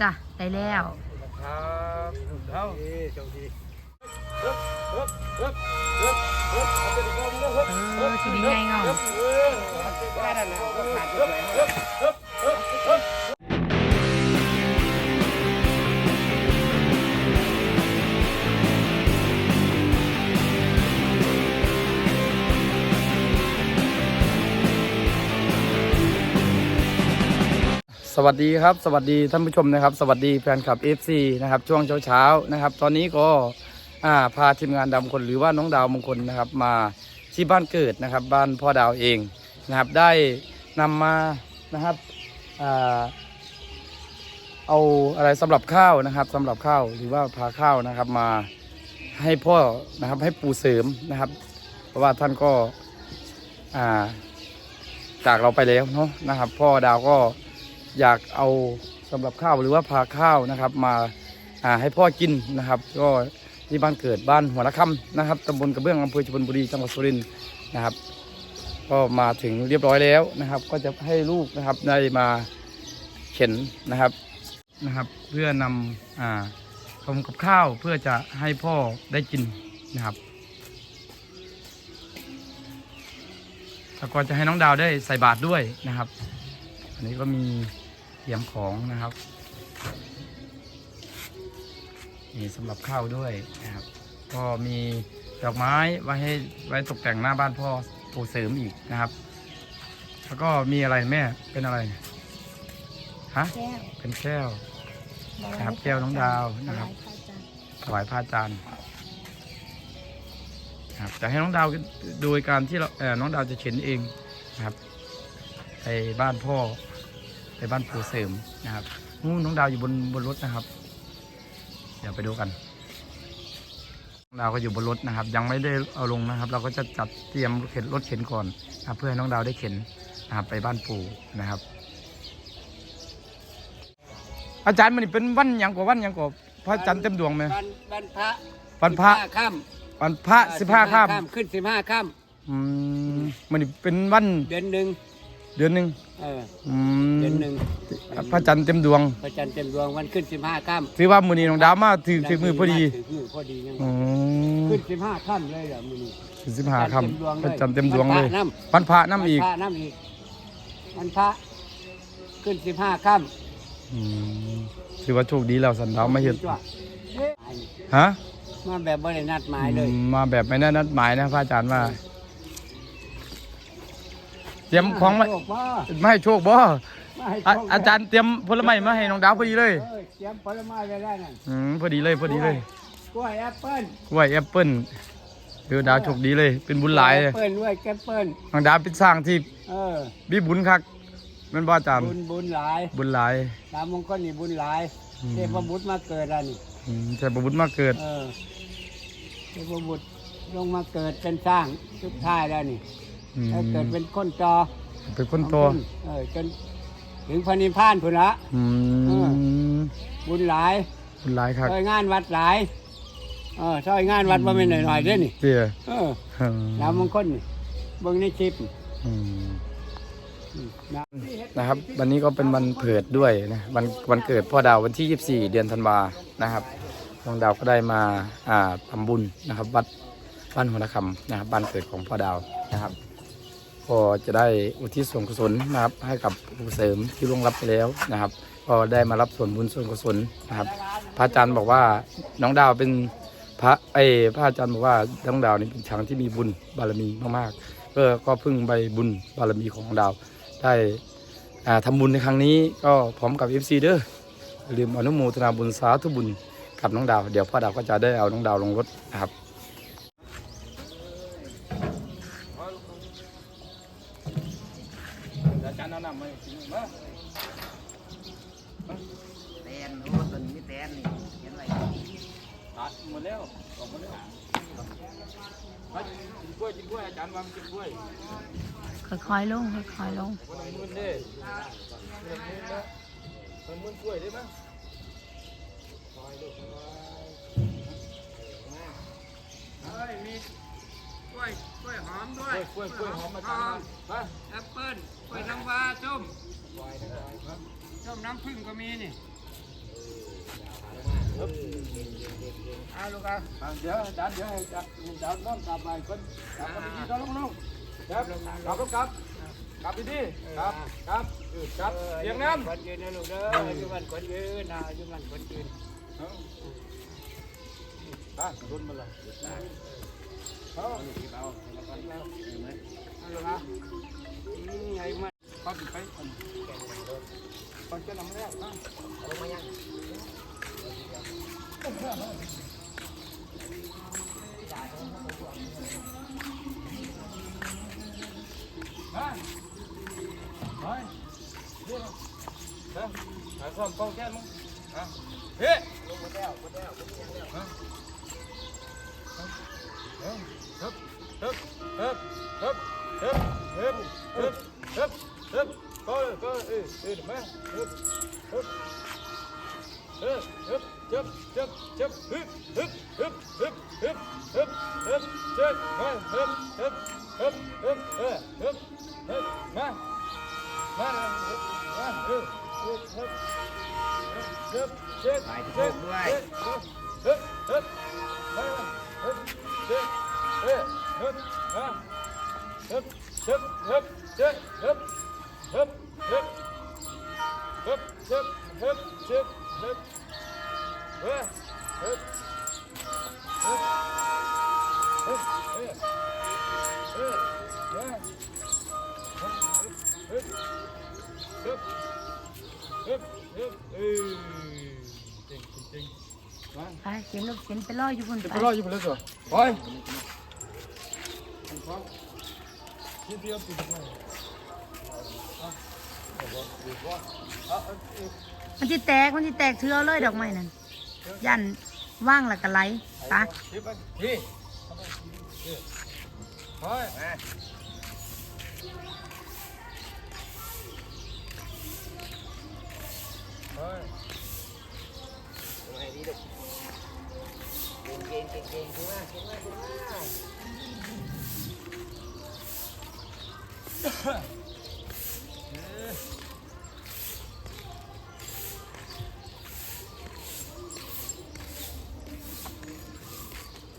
จ้ะได้แล้วครับเอาโชคดีฮึบฮึบฮึบฮึบฮึบเอาไปดีกว่ามึงนะฮึบเออทีนี้ไงเงา วัสดีครับ สวัสดีท่านผู้ชมนะครับ สวัสดีแฟนคลับ FC นะครับช่วงเช้าๆนะครับ ตอนนี้ก็อ่าพาทีมงานดาคลหรือว่าน้องดาวมงคลนะครับ มาที่บ้านเกิดนะครับ บ้านพ่อดาวเองนะครับ ได้นำมานะครับอ่าเอาอะไรสำหรับข้าวนะครับสำหรับข้าวหรือว่าพาข้าวนะครับมาให้พ่อนะครับให้ปู่เสริมนะครับ เพราะว่าท่านก็อ่าจากเราไปแล้วเนาะนะครับ พ่อดาวก็ อยากเอาสำหรับข้าวหรือว่าพาข้าวนะครับ มาให้พ่อกินนะครับ ก็ที่บ้านเกิดบ้านหัวละคำนะครับตำบลกระเบื้องอำเภอชลบุรีจังหวัดสุรินทร์นะครับ ก็มาถึงเรียบร้อยแล้วนะครับ ก็จะให้ลูกนะครับได้มาเข็นนะครับนะครับ เพื่อนำอ่าทำกับข้าวเพื่อจะให้พ่อได้กินนะครับแล้วก็จะให้น้องดาวได้ใส่บาตรด้วยนะครับ อันนี้ก็มี รียมของนะครับมีสำหรับข้าวด้วยนะครับ ก็มีดอกไม้ไว้ให้ไว้ตกแต่งหน้าบ้านพ่อปู่เสริมอีกนะครับ แล้วก็มีอะไรแม่เป็นอะไรฮะแก้วเป็นแก้วครับแก้วน้องดาวนะครับถวายพระอาจารย์นะครับจะให้น้องดาวโดยการที่เราเอ่อน้องดาวจะเข็นเองนะครับไปบ้านพ่อ ไปบ้านปู่เสริมนะครับนู่นน้องดาวอยู่บนบนรถนะครับ เดี๋ยวไปดูกันน้องดาวก็อยู่บนรถนะครับ ยังไม่ได้เอาลงนะครับ เราก็จะจัดเตรียมรถเข็นรถเข็นก่อนนะครับเพื่อให้น้องดาวได้เข็นนะครับไปบ้านปู่นะครับ อาจารย์มันนี่เป็นวันหยังกว่าวันหยังกว่าพระจันทร์เต็มดวงไหม วันวันพระวันพระ 15ค่ำวันพระสิบห้าค่ขึ้นสิบห้าค่ำอืมมันนี่เป็นวันำเดือนหนึ่ง เดือนหนึ่งเอออืมเดือนหนึ่งพระจันทร์เต็มดวง พระจันทร์เต็มดวงวันขึ้นสิบห้าค่ำถือว่ามือนี้น้องดาวมาถือถือมือพอดีถือมือพอดียังอืมขึ้นสิบห้าค่ำเลยเหรอมือนี้ถือสิบห้าค่ำพระจันทร์เต็มดวงวันเลพยระน้วันพระำน้ำอีกวันพระน้ำอีกวันพระขึ้นสิบห้าค่อืมถือว่าโชคดีแล้วสันำดาวมาเห็นจ้ะฮะมาแบบบรินัดหมายเลยอืมมาแบบไม่ได้นัดหมายนะพระอาจารย์ว่า เตรียมของมาโชคบ่ไม่ให้โชคบ่มาให้อะโชคอาจารย์เตรียมผลไม้มาให้น้องดาวพอดีเลยเออเตรียมผลไม้ไว้ได้นั่นอืมพอดีเลยพอดีเลยกล้วยแอปเปิ้ลกล้วยแอปเปิ้ลเดี๋ยวดาวโชคดีเลย เป็นบุญหลายเลยแอปเปิ้ลด้วยแอปเปิ้ลน้องดาวเป็นสร้างที่เออมีบุญคักแมันบ่อาจารย์บุญบุญหลาย บุญหลายตามมงคลนี่บุญหลายอืมเทพบุตรมาเกิดแล้วนี่อืมแต่บุญมาเกิดเออเทพบุตรลงมาเกิดเป็นสร้างทุกท่ายแล้วนี่ อืมแล้วเกิดเป็นคนจอเป็นคนโตเออจนถึงพระนิพพานพุ่นละ อืมบุญหลายบุญหลายคักช่วยงานวัดหลายเออช่วยงานวัดมาไม่นหน่อยๆเด้อนี่เตี้ยเอออืมตามมงคลนี่เบิ่งในคลิปอืมอืมนะ นะครับ วันนี้ก็เป็นวันเผิดด้วยนะวันวันเกิดพ่อดาววันที่ 24 เดือนธันวานะครับน้องดาวก็ได้มาอ่าทำบุญนะครับ วัดบ้านหัวนาคำนะครับบ้านเกิดของพ่อดาวนะครับ ก็จะได้อุทิศส่วนกุศลนะครับ ให้กับผู้เสริมที่ล่วงรับไปแล้วนะครับ ก็ได้มารับส่วนบุญส่วนกุศลนะครับ พระอาจารย์บอกว่าน้องดาวเป็นพระเอพระอาจารย์บอกว่าน้องดาวนี่เป็นช้างที่มีบุญบารมีมากๆก็ก็พึ่งใบบุญบารมีของน้องดาว ได้อ่าทำบุญในครั้งนี้ก็พร้อมกับ FC เด้อลืมอนุโมทนาบุญสาธุบุญกับน้องดาว เดี๋ยวพ่อดาวก็จะได้เอาน้องดาวลงรถนะครับ อาจารย์แนะนำไหมมา แตนโอ้ตัวนี้มีแตนนี่เห็นไหม ตัดหมดแล้วออกหมดแล้วมากินกล้วยกินกล้วยอาจารย์ว่ามันกินกล้วย ค่ อยๆลงค่อยๆลงคนละหมื่นเด้คนละหมื่นกล้วยได้ไหมเฮ้ยมีกล้วยกล้วยหอมด้กวยล้วยกล้วยกล้วยหอมอาจารย์มาแอปเปิ้ลกล้วยน้ำว้าส้มส้มน้ำผึ้งก็มีนี่เเอาลูกอะอะเดี๋ยวอาจารย์เดี๋ยวให้อาจารย์อาจารย์น้องกลับไปคนกลับไปดีๆก็ลงลง ครับกลับลงกลับกลับดีๆครับครับครับเสียงน้ำคนยืนนะลูกเด้ออยู่มันคนยืนนะอยู่มันคนยืนอะรุนมาเลยเอาเอาลูกอะอืมไงมันเข้าไปอันก่อนจะนำแล้วนะลงมายัง ฮึบฮึบ ฮึบฮึบฮึบเอ้ยจริงจริงมาไปเขียนลูกเขียนไปล่ออยู่บนจะไปไปรออยู่บนเรือไปที่เดียวปิดไว้มันจะแตกมันจะแตกเทือเลยดอกไม้นั่นยันว่างและกะไหลไปะ ไงดีลูกเก่งเก่งเก่งเก่งขึ้นมาขึ้นมาขึ้นมา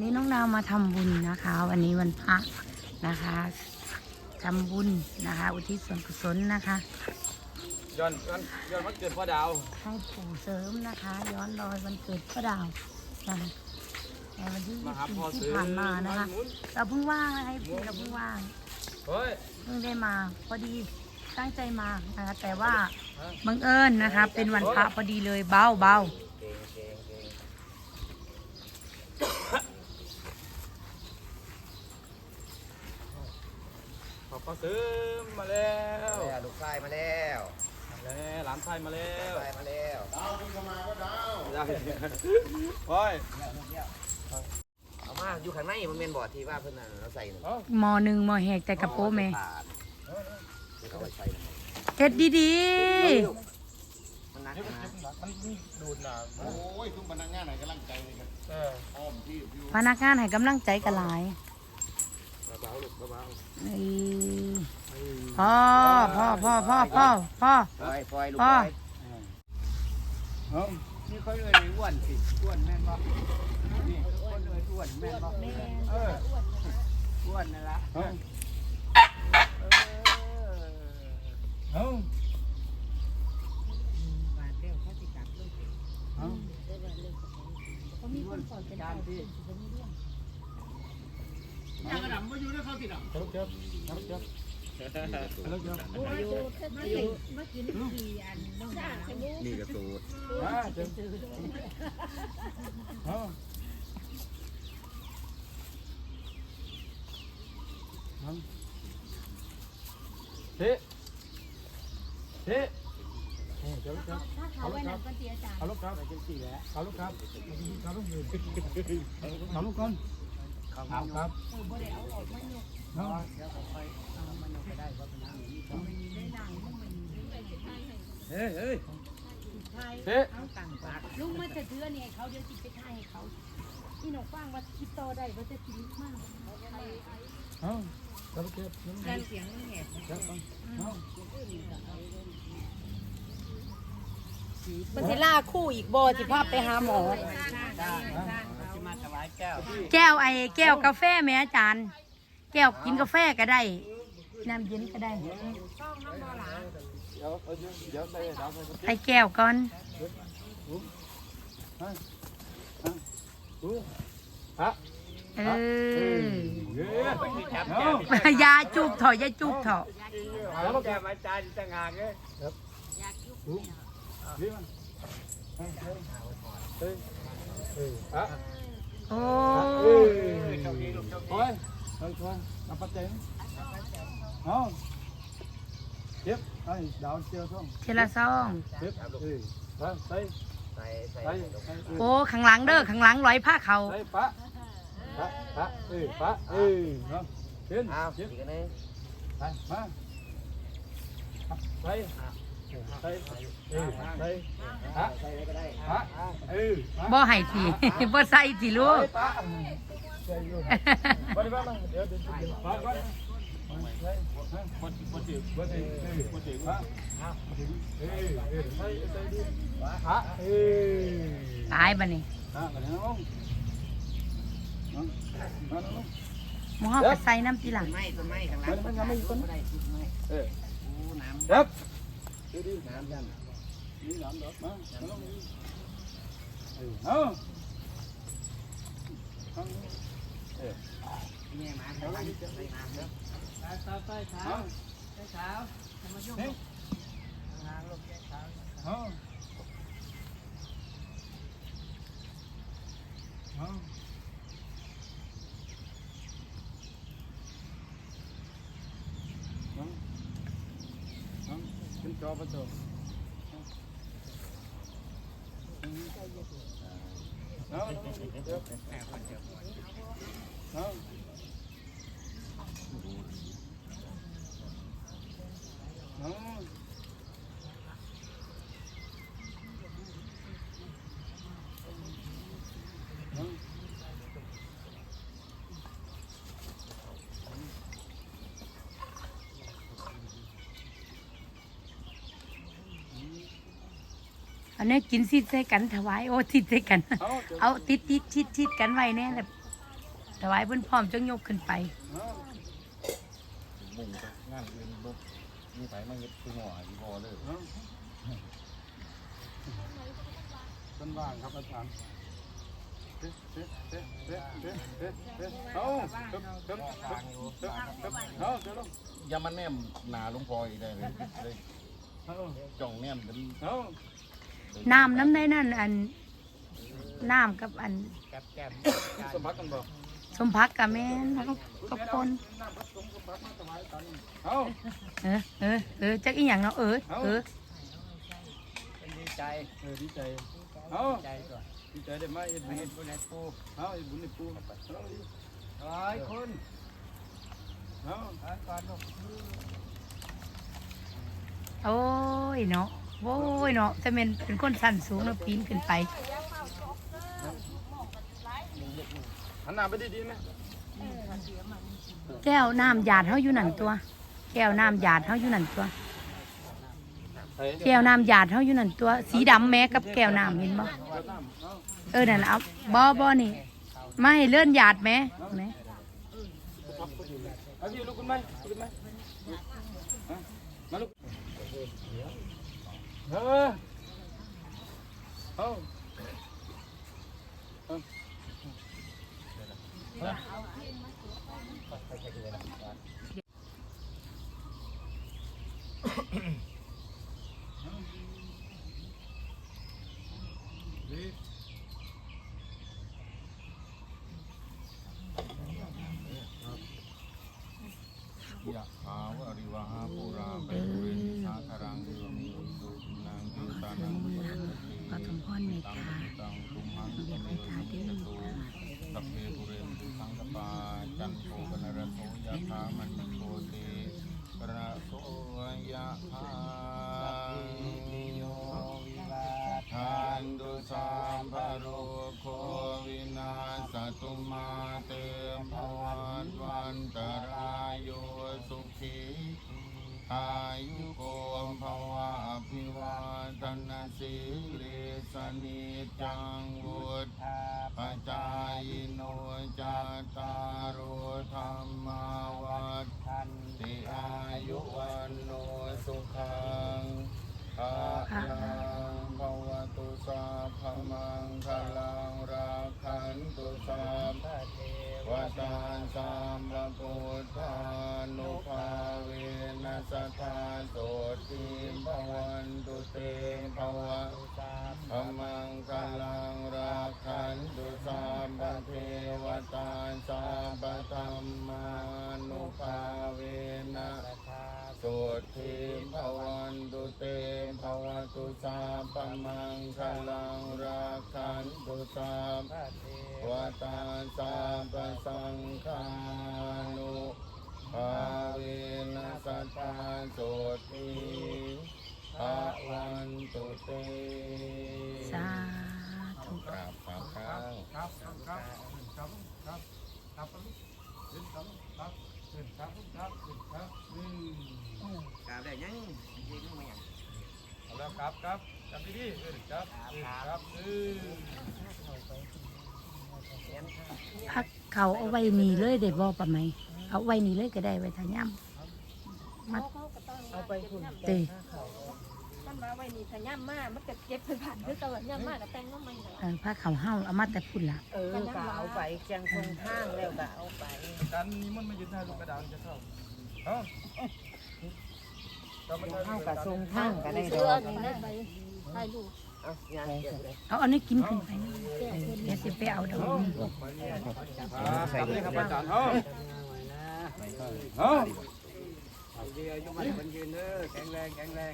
นี่น้องดาวมาทำบุญนะคะ วันนี้วันพระนะคะทำบุญนะคะ อุทิศส่วนกุศลนะคะ ย้อนย้อนย้อนวันเกิดพ่อดาว ให้ปู่เสริมนะคะ ย้อนรอยวันเกิดพ่อดาวนะคะในวันที่มาหาพ่อ24ที่ซื้อผ่านมานะคะหมุน เราเพิ่งว่างนะคะพี่เราเพิ่งว่างเฮ้ย เพิ่งได้มาพอดีตั้งใจมานะคะแต่ว่าฮะบังเอิญนะคะ เป็นวันพระพอดีเลยเบาเบาเก่งเก่งเก่งขอบพ่อซื้อมาแล้วแล้วลูกชายมาแล้วมา แล้วหลานชายมาแล้วชายมาแล้วได้เฮ้ยเอามาอยู่ข้างในมันเป็นบอดที่ว่าเพิ่นน่ะเราใส่น่ะเอามอหนึ่งมอแหกแต่กระโปรงแม่ ขาดเอาไว้ใส่น่ะเฮ็ดดีมันนักเดี๋ยวมันนะเจ็บหนักมันมีดูดหนาโอ้ยทุกพนักงานไหนกำลังใจเลยครับเออ อ้อมที่อยู่ๆ พนักงานให้กำลังใจกันหลาย เอ้ยพ่อพ่อพ่อพ่อพ่อพ่อ ปล่อยปล่อยลูกพ่ปอล่อย เอ้านี่เขาเอ่ยอ้วนสิอ้วนแม่นบ่นี่คนเอ่ยอ้วนแม่นบ่เอออ้วนนั่นละเอาเออเอาเอาอ้วนจานที่ยางกระดำมาอยู่ด้วยเขาติดอะเอาลูกเจ็บเอ ครับครับครับครับครับครับมากินขี่อันน้องสาวนี่กระสูดมาเต็มเออเฮ้เฮ้เอาลูกครับเอาลูกครับเอาลูกครับเอาลูกครับเอาลูกก่อน ครับครับเฮ้ยเฮ้ยเฮ้ยลุงมาจะเดือนเนี่ยเขาเดี๋ยวจิตไปท่ายให้เขาพี่น้องฟังว่าคิดต่อได้ว่าจะกิตมากเอ้าครับเก็บการเสียงมันแหบครับเอ้ามันจะล่าคู่อีกบ่สิภาพไปหาหมอ มาถวายแก้วแก้วไอ้แก้วกาแฟแม่อาจารย์ แก้วกินกาแฟก็ได้ น้ำเย็นก็ได้ เดี๋ยวเออเดี๋ยวเดี๋ยวไปเดี๋ยวไปใส่แก้วก่อนฮะเออเย้จับเอาแก้วยาจูบเถอะอยาจูบเถอะจับแก้วอาจารย์ต่างหากเลยนี่มันเฮ้ยเฮ้ยเฮ้ยฮะ โอ้เฮ้ยโชคดีลูกโชคดี โอ้ยเฮ้ยโอ้ยเอาปัจจัยเอาเจ็บไอ้ดาวเจียวท่องเชลาซองเจ็บเฮ้ยไปใส่ใส่ใส่ใส่ใส่โอ้ข้างหลังเด้อข้างหลังร้อยผ้าเขา ใส่ปะปะปะเอ้ยปะเอ้ยเนาะเห็นอ้าเห็นอีกอันหนึง ไปมาใส่ใส่เอ้ยใส่ฮะใส่อะไรก็ได้ฮะเอ้ย บ่ให้ทีบ่ใส่ทีลูกปะใส่อยู่ไปดิบ้างเดี๋ยวเดี๋ยวเดี๋ยวปะก่อนใส่ฮะปะปะจิปะจิเอ้ยปะจิฮะเอ้ยเอ้ยใส่ใส่ดิฮะเอ้ยตายบัดนี้ฮะกันนะน้องน้องน้องหมอเฮาก็ใส่น้ำทีหลังต้นไม้ต้นไม้ข้างหลังมันยังไม่ต้นได้ต้นไม้เออโอ้น้ำครับดูดิน้ำยันนี่น้ำดอกมาน้องเออเอาเอาเออเนี่ยมาเดี๋ยวเราจะใส่น้ำ เด้อต่อไปเช้าเอาเช้าจะมายุ่งนี่ทางลูกแก้วเช้าเอาเอาเอาเอา ขึ้นจอประตู เอาเอาเดี๋ยวเอาเอาเอา อันนี้กินซิดใส่กันถวายโอ้ทิดใส่กันเอาเดี๋ยวเอาติดติดชิดชิดกันไว้แน่เลยถวายเพิ่นพร้อมจังยกขึ้นไปเอามุ่งกับงานอื่นบ่มีไผมาเฮ็ดคือหมออีพอเลยเอาต้นว่างครับอาจารย์เอ๊ะเอ๊ะเอ๊ะเอ๊ะเอ๊ะเอ๊ะเอ๊ะเอาเอ๊ะเอ๊ะเอ๊ะเอ๊ะเอ๊ะเอาเดี๋ยวลงอย่ามาแนมหน้าหลวงพ่ออีกได้เลยเลยเอาจ้องแนมเป็นเอา น้ำน้ำได้นั่นอันน้ำกับอันกับแก้มสมบัติกันบ่สมพักกับแม่นแล้วก็คนเอาเออเออเออจักอีหยังเนาะเออเออเป็นดีใจเออดีใจเอาใจก่อนดีใจได้ไหมเอ็ดบุญเห็นบุญในปูเอาเอ็ดบุญในปูเอาดิร้อยคุณเอาร้อยก่อนลูกโอ้ยเนาะ โอ้ยเนาะจะเป็นเป็นคนสั้นสูงแล้วปีนขึ้นไปหันหน้าไปดีๆนะแก้วน้ำหยาดเฮาอยู่นั่นตัว แก้วน้ำหยาดเฮาอยู่นั่นตัว แก้วน้ำหยาดเฮาอยู่นั่นตัว สีดำแม้กับแก้วน้ำเห็นบ่เออนั่นล่ะเอาบ่บ่นี่ไม่เลื่อนหยาดแม้แม้เอาพี่ลุกขึ้นไหมลุกขึ้นไหมฮะมาลุก เออเอายะขาวอริวหาปูราเปปุเรนสาคารังเอวเมสุนังกิตานังมุต สมพรเมตตาเบียกให้ทาเด้อตุสัพเพปุเรน วตาสาปสังฆานุภาเวนัสตตาโสติภาวันตุเตสาธุกราบสามครั้งครับครับครับครับครับครับขึ้นครับครับขึ้นครับครับขึ้นครับอืมกราบได้ยังยืนมาอย่างเอาแล้วครับครับจับดีๆเออครับเออครับเออ พักเขาเอาไว้นี่เลยได้บ่ปะไหม เอาไว้นี่เลยก็ได้ไว้ทาย่ำมัดเอาไปคุณเตะมันมาไว้นี่ถ้าย่ำมากมันก็เก็บไปผ่านคือตลอดย่ำมากก็แต่งน้ำมันเหรอเออผ้าเขาวเฮาเอามาแต่พุ่นละเออก็เอาไปเชียงคงห้างแล้วก็เอาไปการนี้มันมายืนถ่ายรูปกระดานจะเข้าเอ้าเข้ากับทรงห้างก็ได้ดเสื้ออก เอางานเก็บเลยเอาอันนี้กินขึ้นไปเดี๋ยวสิไปเอาดอกนี้ใส่เลยครับอาจารย์เอ้าเอ้าเดียวยุมันคนยืนเด้องแรงแข็งแรง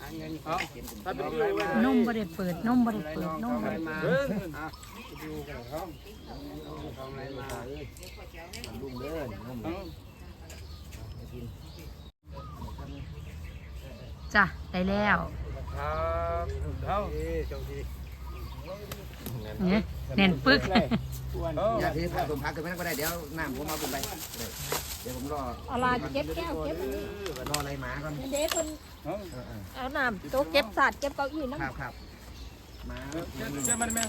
หาเงินเอ้าถ้าเป็นที่ไว้นมบ่ได้เปิดนมบ่ได้เปิดนมบ่ได้มาเดินดูกันครับทำอะไรมาลุงเด้อจ้ะได้แล้ว ครับเอ้าโชคดีเนี่ยแน่นปึกเอ้าอย่าถือผ้าสมพักขึ้นไปนั่นก็ได้เดี๋ยวน้ำผมเอาขึ้นไปเดี๋ยวผมรอเอาลาเก็บแก้วเก็บอันนี้รออะไรหมาก่อนเด็กคนเอ้าเอาน้ำโต๊ะเก็บสาดเก็บเก้าอี้น้ำครับครับหมาเจ้าเจ้ามันแม่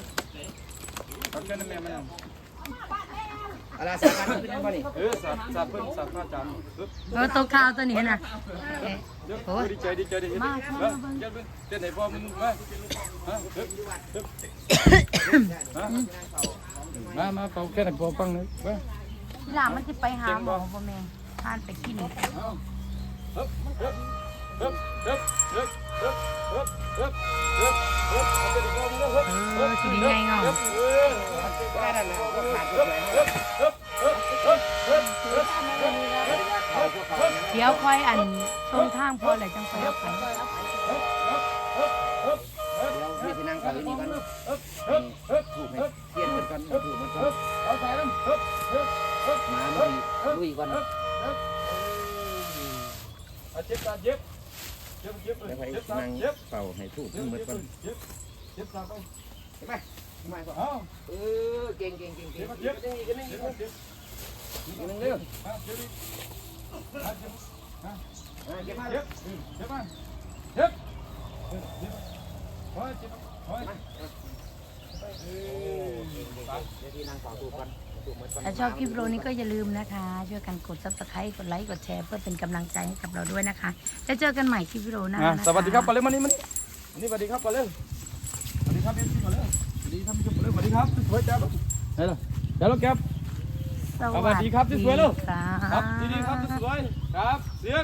ตัดกันแม่มัน อะไรสักการขึ้นยังบ่นี่เออสับสับเพิ่นสับพระอาจารย์ปึ๊บเออตัวข้าวตัวนี้น่ะเอ๊ะเดี๋ยวดีใจดีใจดีเห็นเฮ้ยเจ้าเพิ่นเจ้าไหนพ่อมึงมาฮะปึ๊บปึ๊บฮะมามาเป่าแค่ไหนพอฟังหน่อยมาทีหลังมันสิไปหาหมอบ่แม่ทานไปกินอีกเอา ฮึบฮึบฮึบฮึบฮึบฮึบฮึบฮึบฮึบฮึบเอาไปดีกว่ามึงนะฮึบเออสิได้ไงเงาฮึบเออแค่นั้นนะก็ขาดฮึบฮึบฮึบฮึบฮึบฮึบฮึบเดี๋ยวค่อยอันตรงทางพอเลยจังค่อยเอาไปเดี๋ยวพี่ไปนั่งก่อนนี่ก่อนถูกไหมเทียนกันก่อนถูกมันก่อนเอาใส่น้ำฮึบฮึบฮึบหมาลุยลุยก่อนเอาเจ็บตาเจ็บเจ็บเจ็บ แล้วไปเจ็บตานั่งเจ็บเป่าให้ถูกเจ็ทั้บงหมดเจ็บก่อนเจ็บเจ็บตาไปใช่ไหมมาก่อนเอเออเก่งเก่งเก่งเก่เจ็งบเจ็บกันนี่กันนี่เจ็บเจ็บกันนี่เร็วเจ็บมาเจ็บเก็บมาเจ็บเจ็บมาเจ็บเจ็บโอ้ยเจ็บโอ้ยเดี๋ยวพี่นั่งเป่อนถูกหมดก่อน ถ้าชอบคลิปวิดีโอนี้ก็อย่าลืมนะคะ ช่วยกันกด subscribe กดไลค์กดแชร์เพื่อเป็นกำลังใจให้กับเราด้วยนะคะแล้วเจอกันใหม่คลิปวิดีโอหน้าอะนะคะสวัสดีครับปอเล่มานี่มานี่อันนี้สวัสดีครับปอเล่สวัสดีครับพี่ปอเล่สวัสดีครับพี่ปอเล่สวัสดีครับสวยจ้าไหนล่ะเดี๋ยวเราแก๊ปสสวัสดีครับสวยๆลูกค่ะครับ ดีๆครับสวยครับเสียง